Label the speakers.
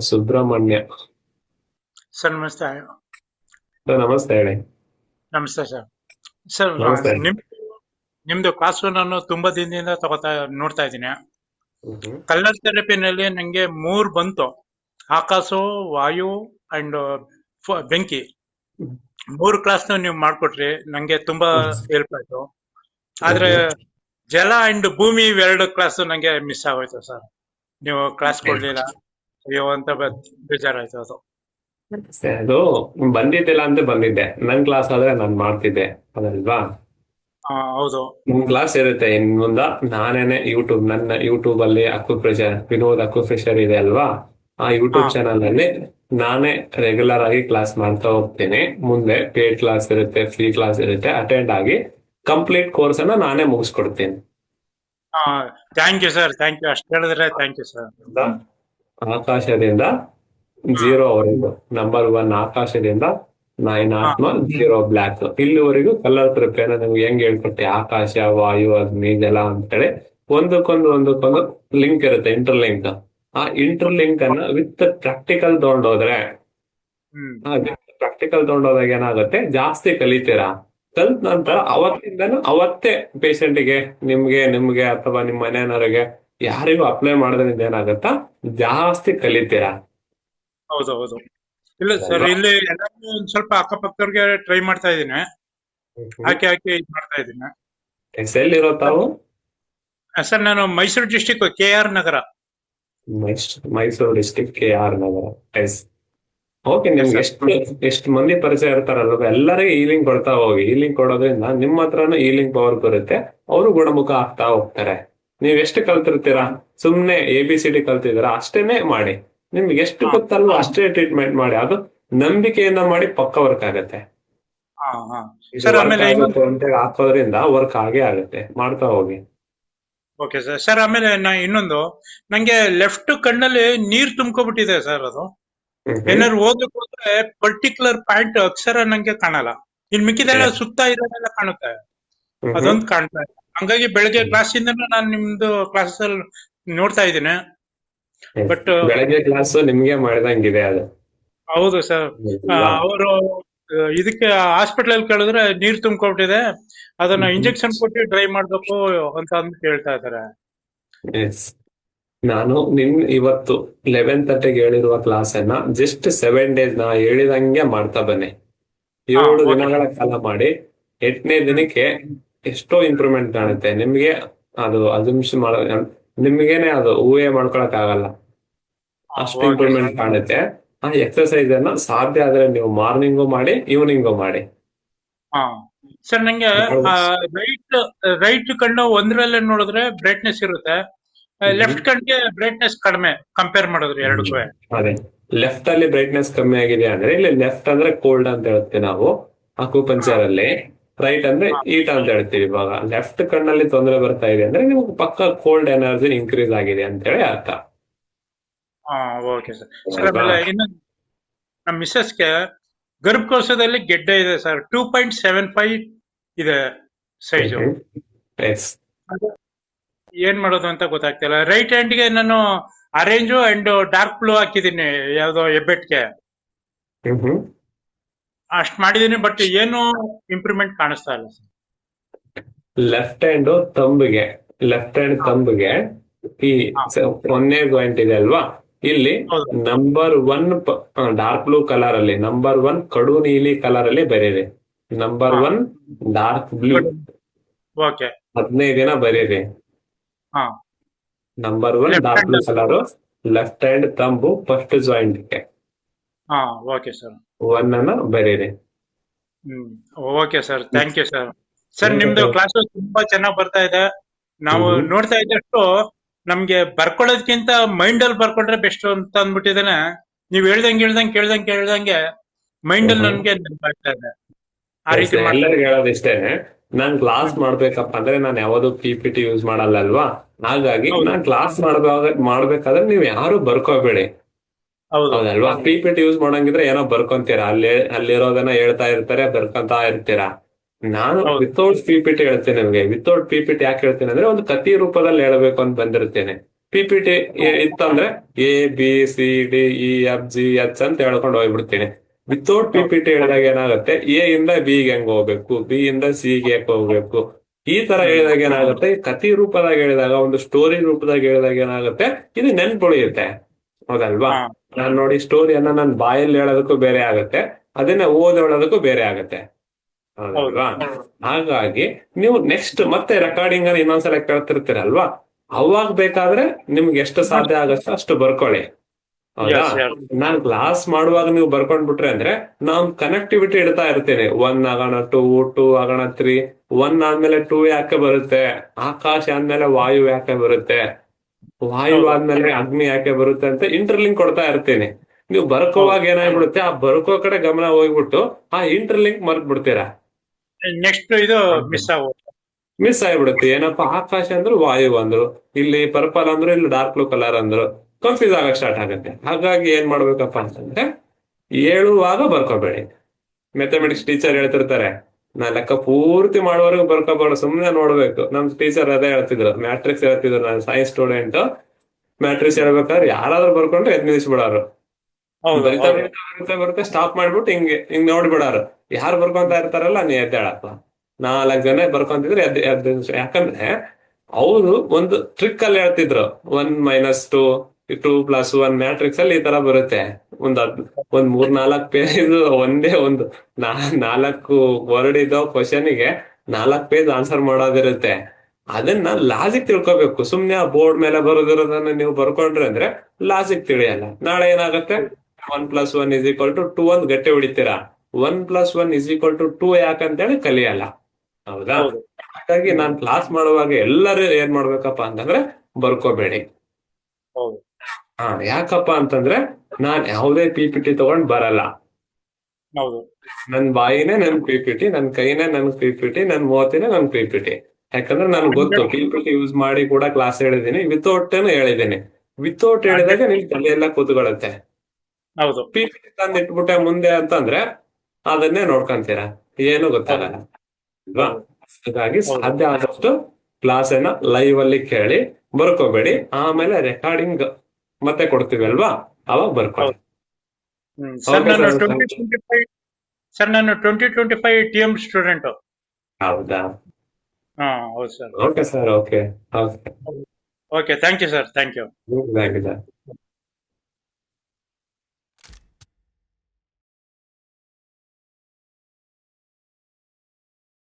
Speaker 1: Subrahmanya.
Speaker 2: Sir ನಮಸ್ತೆ.
Speaker 1: Sir, ನಮಸ್ತೆ ಹೇಳಿ.
Speaker 2: ನಮಸ್ತೆ ಸರ್. ಸರ್
Speaker 1: ನಮಸ್ತೆ.
Speaker 2: ನಿಮ್ ನಿಮ್ದು ಕ್ಲಾಸ್ ನಾನು ತುಂಬಾ ದಿನದಿಂದ ತಗೋತಾ ನೋಡ್ತಾ ಇದ್ದೀನಿ. ಕಲರ್ ಥೆರಪಿನಲ್ಲಿ ನಂಗೆ ಮೂರ್ ಬಂತು. ಆಕಾಶ ವಾಯು ಅಂಡ್ ಬೆಂಕಿ. ಮೂರು ಕ್ಲಾಸ್ ನೀವು ಮಾಡ್ಕೊಟ್ರಿ ನಂಗೆ ತುಂಬಾ ಹೆಲ್ಪ್ ಆಯ್ತು. ಆದ್ರೆ ಜಲ ಅಂಡ್ ಭೂಮಿ ಇವೆರಡು ಕ್ಲಾಸ್ ನಂಗೆ ಮಿಸ್ ಆಗೋಯ್ತು ಸರ್. ನೀವು ಕ್ಲಾಸ್ ಕೊಡ್ಲಿಲ್ಲ. ಅಯ್ಯೋ ಅಂತ ಬೇಜಾರಾಯ್ತು ಅದು.
Speaker 1: ಅದು ಬಂದಿದ್ದಿಲ್ಲ ಅಂತ ಬಂದಿದ್ದೆ. ನನ್ ಕ್ಲಾಸ್ ಆದ್ರೆ ನಾನ್ ಮಾಡ್ತಿದ್ದೆ. ಅದಲ್ವಾ?
Speaker 2: ಹೌದು.
Speaker 1: ನಿಮ್ ಕ್ಲಾಸ್ ಇರುತ್ತೆ ಇನ್ ಮುಂದ. ನಾನೇನೆ ಯೂಟ್ಯೂಬ್ ನನ್ನ ಯೂಟ್ಯೂಬ್ ಅಲ್ಲಿ acupressure Vinod acupressure ಇದೆ ಅಲ್ವಾ? ಆ ಯೂಟ್ಯೂಬ್. ಚಾನಲ್ ಅಲ್ಲಿ ನಾನೇ ರೆಗ್ಯುಲರ್ ಆಗಿ ಕ್ಲಾಸ್ ಮಾಡ್ತಾ ಹೋಗ್ತೀನಿ. ಮುಂದೆ ಪೇಡ್ ಕ್ಲಾಸ್ ಇರುತ್ತೆ ಫ್ರೀ ಕ್ಲಾಸ್ ಇರುತ್ತೆ. ಅಟೆಂಡ್ ಆಗಿ ಕಂಪ್ಲೀಟ್ ಕೋರ್ಸ್ ಅನ್ನ ನಾನೇ ಮುಗಿಸ್ಕೊಡ್ತೀನಿ.
Speaker 2: Thank you sir thank you ಅಷ್ಟು ಹೇಳಿದ್ರೆ ಥ್ಯಾಂಕ್ ಯು ಸರ್
Speaker 1: ಆಕಾಶದಿಂದ ಜೀರೋ ವರೆಗೂ ನಂಬರ್ ಒನ್ ಆಕಾಶದಿಂದ ನೈನ್ ಆತ್ಮ ಜೀರೋ ಬ್ಲಾಕ್ ಇಲ್ಲಿವರೆಗೂ ಕಲರ್ ಪ್ರಿಪೇರ್ ನಿಮ್ಗೆ ಹೆಂಗ್ ಹೇಳ್ಕೊಟ್ಟೆ ಆಕಾಶ ವಾಯು ಅಗ್ನಿ ಜಲ ಅಂತೇಳಿ ಒಂದಕ್ಕೊಂದು ಒಂದಕ್ಕೊಂದು ಲಿಂಕ್ ಇರುತ್ತೆ ಇಂಟರ್ ಲಿಂಕ್ ಆ ಇಂಟರ್ ಲಿಂಕ್ ಅನ್ನ ವಿತ್ ಪ್ರಾಕ್ಟಿಕಲ್ ತಗೊಂಡೋದ್ರೆ ಪ್ರಾಕ್ಟಿಕಲ್ ತಗೊಂಡೋದಾಗ ಏನಾಗುತ್ತೆ? ಜಾಸ್ತಿ ಕಲಿತೀರಾ? ಕಲ್ತ ನಂತರ ಅವತ್ತಿಂದನೂ ಅವತ್ತೇ ಪೇಷಂಟ್ಗೆ ಗೆ ನಿಮ್ಗೆ ನಿಮ್ಗೆ ಅಥವಾ ನಿಮ್ಮ ಮನೆಯವರಿಗೆ ಯಾರಿಗೂ ಅಪ್ಲೈ ಮಾಡೋದ್ರಿಂದ ಏನಾಗುತ್ತಾ? ಜಾಸ್ತಿ ಕಲಿತೀರಾ?
Speaker 2: ಹೌದು ಹೌದು ಇಲ್ಲ ಸರ್ ಇಲ್ಲಿ ಎಲ್ಲಾನು ಒಂದ್ ಸ್ವಲ್ಪ ಅಕ್ಕಪಕ್ಕದವ್ರಿಗೆ ಟ್ರೈ ಮಾಡ್ತಾ ಇದೀನಿ ಹಾಕಿ ಹಾಕಿ ಇದ್ ಮಾಡ್ತಾ ಇದೀನಿ
Speaker 1: ಎಲ್ಲಿರೋ ತಾವು?
Speaker 2: ಸರ್ ನಾನು Mysuru district K R Nagar.
Speaker 1: Mice- Mysuru district K R Nagar. S okay ನಿಮ್ಗೆ ಎಷ್ಟು ಎಷ್ಟು ಮಂದಿ ಪರಿಚಯ ಇರ್ತಾರಲ್ಲ ಎಲ್ಲರಿಗೂ ಈಲಿಂಗ್ ಕೊಡ್ತಾ ಹೋಗಿ. ಈಲಿಂಗ್ ಕೊಡೋದ್ರಿಂದ ನಿಮ್ಮ ಹತ್ರನೂ ಈಲಿಂಗ್ ಪವರ್ ಬರುತ್ತೆ. ಅವರು ಗುಣಮುಖ ಆಗ್ತಾ ಹೋಗ್ತಾರೆ. ನೀವ್ ಎಷ್ಟು ಕಲ್ತಿರ್ತೀರಾ? ಸುಮ್ನೆ ಎ ಬಿ ಸಿ ಡಿ ಕಲ್ತಿದ್ದೀರಾ? ಅಷ್ಟೇನೆ ಮಾಡಿ. ನಿಮ್ಗೆ ಎಷ್ಟು ಗೊತ್ತಲ್ವೋ ಅಷ್ಟೇ ಟ್ರೀಟ್ಮೆಂಟ್ ಮಾಡಿ. ಅದು ನಂಬಿಕೆಯಿಂದ ಮಾಡಿ ಪಕ್ಕ ವರ್ಕ್ ಆಗುತ್ತೆ. ಹಾಕೋದ್ರಿಂದ ವರ್ಕ್ ಆಗೇ ಆಗುತ್ತೆ. ಮಾಡ್ತಾ ಹೋಗಿ.
Speaker 2: ಓಕೆ ಸರ್ ಸರ್ ಆಮೇಲೆ ನಾ ಇನ್ನೊಂದು. ನಂಗೆ ಲೆಫ್ಟ್ ಕಣ್ಣಲ್ಲಿ ನೀರ್ ತುಂಬ್ಕೊಬಿಟ್ಟಿದೆ ಸರ್ ಅದು. ಏನಾದ್ರು ಓದಕ್ಕೆ ಹೋದ್ರೆ ಪರ್ಟಿಕ್ಯುಲರ್ ಪಾಯಿಂಟ್ ಅಕ್ಷರ ನಂಗೆ ಕಾಣಲ್ಲ. ಇನ್ ಮಿಕ್ಕಿದೆಲ್ಲ ಸುತ್ತ ಇರೋದೆಲ್ಲ ಕಾಣುತ್ತೆ. ಅದೊಂದು ಕಾಣ್ತಾ ಇದೆ. ಹಂಗಾಗಿ ಬೆಳಗ್ಗೆ ಕ್ಲಾಸ್ ಇಂದ ನಾನು ನಿಮ್ದು ಕ್ಲಾಸ್ ಅಲ್ಲಿ ನೋಡ್ತಾ ಇದ್ದೀನಿ. ಬಟ್
Speaker 1: ಬೆಳಗ್ಗೆ ಕ್ಲಾಸ್ ನಿಮ್ಗೆ ಮಾಡಿದಂಗಿದೆ ಅದು.
Speaker 2: ಹೌದು ಸರ್ ಅವರು ಇದಕ್ಕೆ ಹಾಸ್ಪಿಟಲ್ ಅಲ್ಲಿ ಕೇಳಿದ್ರೆ ನೀರ್ ತುಂಬಿಕೊಟ್ಟಿದೆ ಅದನ್ನ ಇಂಜೆಕ್ಷನ್ ಕೊಟ್ಟು ಡ್ರೈ ಮಾಡ್ಬೇಕು ಅಂತ ಅಂದ್ ಕೇಳ್ತಾ ಇದಾರೆ
Speaker 1: ಎಸ್ ನಾನು ನಿಮ್ ಇವತ್ತು ಲೆವೆನ್ ತರ್ಟಿಗೆ ಹೇಳಿರುವ ಕ್ಲಾಸ್ ಅನ್ನ ಜಸ್ಟ್ ಸೆವೆನ್ ಡೇಸ್ ನಾ ಹೇಳಿದಂಗೆ ಮಾಡ್ತಾ ಬನ್ನಿ. ಏಳು ದಿನಗಳ ಕಾಲ ಮಾಡಿ. ಎಂಟನೇ ದಿನಕ್ಕೆ ಎಷ್ಟೋ ಇಂಪ್ರೂವ್ಮೆಂಟ್ ಕಾಣುತ್ತೆ ನಿಮ್ಗೆ ಅದು ಅಜಂಪ್ಷನ್ ಮಾಡೋ ನಿಮ್ಗೇನೆ ಅದು ಊಹೆ ಮಾಡ್ಕೊಳಕ್ ಆಗಲ್ಲ ಅಷ್ಟು ಇಂಪ್ರೂವ್ಮೆಂಟ್ ಕಾಣುತ್ತೆ. ಆ ಎಕ್ಸರ್ಸೈಸ್ ಅನ್ನ ಸಾಧ್ಯ ಆದ್ರೆ ನೀವು ಮಾರ್ನಿಂಗು ಮಾಡಿ ಈವ್ನಿಂಗು ಮಾಡಿ.
Speaker 2: ಸರ್ ನಂಗೆ ರೈಟ್ ರೈಟ್ ಕಣ್ಣು ಒಂದ್ರಲ್ಲೇ ನೋಡಿದ್ರೆ ಬ್ರೈಟ್ನೆಸ್ ಇರುತ್ತೆ. ಲೆಫ್ಟ್ ಕಣ್ಗೆ ಬ್ರೈಟ್ನೆಸ್ ಕಡಿಮೆ ಕಂಪೇರ್ ಮಾಡಿದ್ರೆ ಎರಡಕ್ಕೂ.
Speaker 1: ಅದೇ. ಲೆಫ್ಟ್ ಅಲ್ಲಿ ಬ್ರೈಟ್ನೆಸ್ ಕಮ್ಮಿ ಆಗಿದೆ ಅಂದ್ರೆ ಇಲ್ಲಿ ಲೆಫ್ಟ್ ಅಂದ್ರೆ ಕೋಲ್ಡ್ ಅಂತ ಹೇಳ್ತೀವಿ ನಾವು ಅಕ್ಯುಪಂಚರ್ ಅಲ್ಲಿ. ರೈಟ್ ಅಂದ್ರೆ ಈಟ್ ಅಂತ ಹೇಳ್ತೀವಿ ಇವಾಗ. ಲೆಫ್ಟ್ ಕಣ್ಣಲ್ಲಿ ತೊಂದರೆ ಬರ್ತಾ ಇದೆ ಅಂದ್ರೆ ನಿಮ್ಗೆ ಪಕ್ಕ ಕೋಲ್ಡ್ ಎನರ್ಜಿ ಇನ್ಕ್ರೀಸ್ ಆಗಿದೆ ಅಂತ ಹೇಳಿ ಅರ್ಥ
Speaker 2: ಓಕೆ ಸರ್ ಇನ್ನೊಂದು ನಮ್ಮ ಮಿಸ್ಸಸ್ಗೆ ಗರ್ಭಕೋಶದಲ್ಲಿ ಗೆಡ್ಡೆ ಇದೆ sir two point seven five ಇದೆ ಸೈಜ್ ಏನ್ ಮಾಡೋದು ಅಂತ ಗೊತ್ತಾಗ್ತಿಲ್ಲ. ರೈಟ್ ಹ್ಯಾಂಡ್ಗೆ ನಾನು ಅರೇಂಜ್ ಅಂಡ್ ಡಾರ್ಕ್ ಬ್ಲೂ ಹಾಕಿದೀನಿ ಯಾವ್ದೋ ಹೆಬ್ಬೆಟ್ಗೆ. ಅಷ್ಟ್ ಮಾಡಿದೀನಿ ಬಟ್ ಏನು ಇಂಪ್ರೂವ್ಮೆಂಟ್ ಕಾಣಿಸ್ತಾ ಇಲ್ಲ ಸರ್.
Speaker 1: ಲೆಫ್ಟ್ ಹ್ಯಾಂಡ್ ತಂಬಿಗೆ ಲೆಫ್ಟ್ ಹ್ಯಾಂಡ್ ತಂಬಿಗೆ ಈ ಒಂದೇ ಜಾಯಿಂಟ್ ಇದೆ ಅಲ್ವಾ? ಇಲ್ಲಿ number one dark blue colour ಅಲ್ಲಿ ನಂಬರ್ ಒನ್ ಕಡು ನೀಲಿ ಕಲರ್ ಅಲ್ಲಿ ಬರೀರಿ. Number. One dark blue
Speaker 2: okay
Speaker 1: ಹದಿನೈದು ದಿನ ಬರೀರಿ. Number one dark blue. Colour left hand thumb first ಜಾಯಿಂಟ್ಗೆ.
Speaker 2: ಹಾ ಓಕೆ ಸರ್
Speaker 1: ಒನ್ ಅನ್ನ ಬರೀರಿ.
Speaker 2: ಹ್ಮ್ okay sir thank you sir sir ನಿಮ್ದು ಕ್ಲಾಸಸ್ ತುಂಬಾ ಚೆನ್ನಾಗಿ ಬರ್ತಾ ಇದೆ. ನಾವು. ನೋಡ್ತಾ ಇದ್ದಷ್ಟು ನಮ್ಗೆ ಬರ್ಕೊಳ್ಳೋದ್ಕಿಂತ ಮೈಂಡ್ ಅಲ್ಲಿ ಬರ್ಕೊಂಡ್ರೆ ಬೆಸ್ಟ್ ಅಂತ ಅಂದ್ಬಿಟ್ಟಿದ್ದೇನೆ. ನೀವ್ ಹೇಳ್ದಂಗೆ ಹೇಳ್ದಂಗೆ ಕೇಳ್ದಂಗೆ ಕೇಳ್ದಂಗೆ ಮೈಂಡ್ ಅಲ್ಲಿ. ನನ್ಗೆ ನೆನಪಾಗ್ತಾ ಇದೆ. ಆ ರೀತಿ
Speaker 1: ಎಲ್ಲರಿಗೂ ಹೇಳೋದಿಷ್ಟೇ ನಾನ್ ಕ್ಲಾಸ್ ಮಾಡ್ಬೇಕಪ್ಪ ಅಂದ್ರೆ ನಾನು ಯಾವ್ದು ಪಿ ಪಿ ಟಿ ಯೂಸ್ ಮಾಡಲ್ಲ ಅಲ್ವಾ? ಹಾಗಾಗಿ. ನಾನ್ ಕ್ಲಾಸ್ ಮಾಡ್ಬೇಕಾದ್ರೆ ನೀವು ಯಾರು ಬರ್ಕೋಬೇಡಿ. ಹೌದಲ್ವಾ ಪಿ ಪಿ ಟಿ ಯೂಸ್ ಮಾಡಂಗಿದ್ರೆ ಏನೋ ಬರ್ಕೊಂತೀರಾ? ಅಲ್ಲಿ ಅಲ್ಲಿರೋದನ್ನ ಹೇಳ್ತಾ ಇರ್ತಾರೆ ಬರ್ಕೊಂತಾ ಇರ್ತೀರಾ? ನಾನು. ವಿತೌಟ್ ಪಿ ಪಿ ಟಿ ಹೇಳ್ತೇನೆ ನಿಮಗೆ. ವಿತೌಟ್ ಪಿ ಪಿ ಟಿ ಯಾಕೆ ಹೇಳ್ತೇನೆ ಅಂದ್ರೆ ಒಂದು ಕತಿ ರೂಪದಲ್ಲಿ ಹೇಳಬೇಕು ಅಂತ ಬಂದಿರ್ತೇನೆ. ಪಿಪಿಟಿ ಪಿ ಟಿ ಇತ್ತಂದ್ರೆ A B C D E F G H ಅಂತ ಹೇಳ್ಕೊಂಡು ಹೋಗ್ಬಿಡ್ತೀನಿ. ವಿತೌಟ್ ಪಿಪಿಟಿ ಪಿ ಟಿ ಹೇಳಿದಾಗ ಏನಾಗುತ್ತೆ? ಎ ಇಂದ ಬಿ ಗೆ ಹೆಂಗ್ ಹೋಗ್ಬೇಕು? ಬಿ ಇಂದ ಸಿ ಗೆ ಹೋಗ್ಬೇಕು? ಈ ತರ ಹೇಳಿದಾಗ ಏನಾಗುತ್ತೆ? ಕತಿ ರೂಪದಾಗ ಹೇಳಿದಾಗ ಒಂದು ಸ್ಟೋರಿ ರೂಪದಾಗ ಹೇಳಿದಾಗ ಏನಾಗುತ್ತೆ? ಇದು ನೆನ್ಪುಳಿಯುತ್ತೆ. ಹೌದಲ್ವಾ. ನಾನ್ ನೋಡಿ ಸ್ಟೋರಿಯನ್ನ ನಾನು ಬಾಯಲ್ಲಿ ಹೇಳೋದಕ್ಕೂ ಬೇರೆ ಆಗುತ್ತೆ ಅದನ್ನ ಓದೋಳೋದಕ್ಕೂ ಹೇಳೋದಕ್ಕೂ ಬೇರೆ ಆಗುತ್ತೆ. ಹೌದಲ್ವಾ? ಹಾಗಾಗಿ ನೀವು ನೆಕ್ಸ್ಟ್ ಮತ್ತೆ ರೆಕಾರ್ಡಿಂಗ್ ಅಲ್ಲಿ ಇನ್ನೊಂದ್ಸಲ ಕೇಳ್ತಿರ್ತೀರಲ್ವಾ? ಅವಾಗ ಬೇಕಾದ್ರೆ ನಿಮ್ಗೆ ಎಷ್ಟು ಸಾಧ್ಯ ಆಗುತ್ತೋ ಅಷ್ಟು ಬರ್ಕೊಳ್ಳಿ. ಹೌದಾ. ನಾನ್ ಕ್ಲಾಸ್ ಮಾಡುವಾಗ ನೀವು ಬರ್ಕೊಂಡ್ ಬಿಟ್ರೆ ಅಂದ್ರೆ ನಾನ್ ಕನೆಕ್ಟಿವಿಟಿ ಇಡ್ತಾ ಇರ್ತೇನೆ. ಒನ್ ಆಗೋಣ ಟೂ ಟೂ ಆಗೋಣ ತ್ರೀ ಒನ್ ಆದ್ಮೇಲೆ ಟೂ ಯಾಕೆ ಬರುತ್ತೆ? ಆಕಾಶ ಆದ್ಮೇಲೆ ವಾಯು ಯಾಕೆ ಬರುತ್ತೆ? ವಾಯು. ಆದ್ಮೇಲೆ ಅಗ್ನಿ ಯಾಕೆ ಬರುತ್ತೆ ಅಂತ ಇಂಟರ್ಲಿಂಕ್ ಕೊಡ್ತಾ ಇರ್ತೀನಿ. ನೀವು ಬರ್ಕೋವಾಗ ಏನಾಗ್ಬಿಡುತ್ತೆ ಆ ಬರ್ಕೋ ಕಡೆ ಗಮನ ಹೋಗ್ಬಿಟ್ಟು ಆ ಇಂಟರ್ಲಿಂಕ್ ಮರ್ತ್ ಬಿಡ್ತೀರಾ
Speaker 2: ನೆಕ್ಸ್ಟ್ ಇದು ಮಿಸ್ ಆಗುತ್ತೆ
Speaker 1: ಮಿಸ್ ಆಗ್ಬಿಡುತ್ತೆ. ಏನಪ್ಪಾ ಆಕಾಶ ಅಂದ್ರು ವಾಯು ಅಂದ್ರು ಇಲ್ಲಿ ಪರ್ಪಲ್ ಅಂದ್ರು ಇಲ್ಲಿ ಡಾರ್ಕ್ ಬ್ಲೂ ಕಲರ್ ಅಂದ್ರು ಕನ್ಫ್ಯೂಸ್ ಆಗಕ್ ಸ್ಟಾರ್ಟ್ ಆಗುತ್ತೆ. ಹಾಗಾಗಿ ಏನ್ ಮಾಡ್ಬೇಕಪ್ಪ ಅಂತಂದ್ರೆ ಹೇಳುವಾಗ ಬರ್ಕೋಬೇಡಿ. ಮ್ಯಾಥಮೆಟಿಕ್ಸ್ ಟೀಚರ್ ಹೇಳ್ತಿರ್ತಾರೆ ನಾ ಲೆಕ್ಕ ಪೂರ್ತಿ ಮಾಡೋವರೆಗೂ ಬರ್ಕೋಬಾರ್ದು ಸುಮ್ಮನೆ ನೋಡ್ಬೇಕು. ನಮ್ ಟೀಚರ್ ಅದೇ ಹೇಳ್ತಿದ್ರು ಮ್ಯಾಟ್ರಿಕ್ಸ್ ಹೇಳ್ತಿದ್ರು ನಾನು ಸೈನ್ಸ್ ಸ್ಟೂಡೆಂಟ್ ಮ್ಯಾಟ್ರಿಕ್ಸ್ ಹೇಳ್ಬೇಕಾದ್ರೆ ಯಾರಾದ್ರೂ ಬರ್ಕೊಂಡ್ರೆ ಎದ್ ನಿಲ್ಸ್ಬಿಡಾರು. ಬರಿತಾ. ಬರಿತಾ ಬರ್ತಾ ಬರಿತಾ ಸ್ಟಾಪ್ ಮಾಡ್ಬಿಟ್ಟು ಹಿಂಗೆ ಹಿಂಗ್ ನೋಡ್ಬಿಡಾರು. ಯಾರು ಬರ್ಕೊಂತ ಇರ್ತಾರಲ್ಲ ನೀ ಎದ್ದೇಳಪ್ಪ ನಾಲ್ಕ್ ಜನ ಬರ್ಕೊಂತಿದ್ರೆ ಎದ್ ಎದ್ ಯಾಕಂದ್ರೆ ಅವರು ಒಂದು ಟ್ರಿಕ್ ಅಲ್ಲಿ ಹೇಳ್ತಿದ್ರು. One minus two two plus one matrix ಅಲ್ಲಿ ಈ ತರ ಬರುತ್ತೆ. ಒಂದ್ ಒಂದ್ ಮೂರ್ ನಾಲ್ಕ್ ಪೇಜ್ ಒಂದೇ ಒಂದು ನಾಲ್ಕು ವರ್ಡ್ ಇದ್ದೋ ಕ್ವಶನ್ಗೆ ನಾಲ್ಕ್ ಪೇಜ್ ಆನ್ಸರ್ ಮಾಡೋದಿರುತ್ತೆ. ಅದನ್ನ ಲಾಜಿಕ್ ತಿಳ್ಕೊಬೇಕು. ಸುಮ್ನೆ ಆ ಬೋರ್ಡ್ ಮೇಲೆ ಬರೋದಿರೋದನ್ನ ನೀವು ಬರ್ಕೊಂಡ್ರೆ ಅಂದ್ರೆ ಲಾಜಿಕ್ ತಿಳಿಯಲ್ಲ. ನಾಳೆ ಏನಾಗುತ್ತೆ? One plus one is equal to two ಅಂತ ಗಟ್ಟಿ ಹೊಡಿತೀರಾ? One plus one is equal to two ಯಾಕಂತೇಳಿ ಕಲಿಯಲ್ಲ. ಹೌದಾ? ಹಾಗಾಗಿ ನಾನ್ ಕ್ಲಾಸ್ ಮಾಡುವಾಗ ಎಲ್ಲರೂ ಏನ್ ಮಾಡ್ಬೇಕಪ್ಪ ಅಂತಂದ್ರೆ ಬರ್ಕೋಬೇಡಿ.
Speaker 2: ಹೌದು.
Speaker 1: ಹಾ ಯಾಕಪ್ಪ ಅಂತಂದ್ರೆ ನಾನ್ ಯಾವುದೇ ಪಿ ಪಿ ಟಿ ತಗೊಂಡ್ ಬರಲ್ಲ.
Speaker 2: ಹೌದು.
Speaker 1: ನನ್ ಬಾಯಿನೇ ನನ್ ಪಿ ಪಿ ಟಿ ನನ್ ಕೈನೇ ನನ್ ಪಿ ಪಿ ಟಿ ನನ್ ಮೂವತ್ತಿನೇ ನನ್ ಪಿ ಪಿ ಟಿ ಯಾಕಂದ್ರೆ ನನ್ ಗೊತ್ತು ಪಿ ಪಿ ಟಿ ಯೂಸ್ ಮಾಡಿ ಕೂಡ ಕ್ಲಾಸ್ ಹೇಳಿದೀನಿ ವಿತೌಟ್ ಹೇಳಿದೀನಿ ವಿತೌಟ್ ಹೇಳಿದಾಗ ನಿಮ್ ತಲೆ ಎಲ್ಲ ಕೂತ್ಕೊಳ್ಳುತ್ತೆ
Speaker 2: ಹೌದು.
Speaker 1: ಪಿ ಪಿ ಟಿ ತಂದು ಇಟ್ಬಿಟ್ಟೆ ಮುಂದೆ ಅಂತಂದ್ರೆ ಅದನ್ನೇ ನೋಡ್ಕೊಂತೀರ? ಏನು ಗೊತ್ತಾಗಲ್ಲ. ಅಲ್ವಾ? ಹಾಗಾಗಿ. ಸಾಧ್ಯ ಆದಷ್ಟು ಕ್ಲಾಸ್ ಏನ ಲೈವ್ ಅಲ್ಲಿ ಕೇಳಿ ಬರ್ಕೋಬೇಡಿ ಆಮೇಲೆ ರೆಕಾರ್ಡಿಂಗ್ ಮತ್ತೆ ಕೊಡ್ತೀವಿ ಅಲ್ವಾ? ಅವಾಗ ಬರ್ಕೊಳ್ಳಿ.
Speaker 2: ಸರ್ ನಾನು. Twenty twenty five T M student
Speaker 1: ಹೌದಾ?
Speaker 2: ಹಾ ಹೌದು sir.
Speaker 1: Okay sir okay
Speaker 2: okay thank you sir thank you
Speaker 1: thank you sir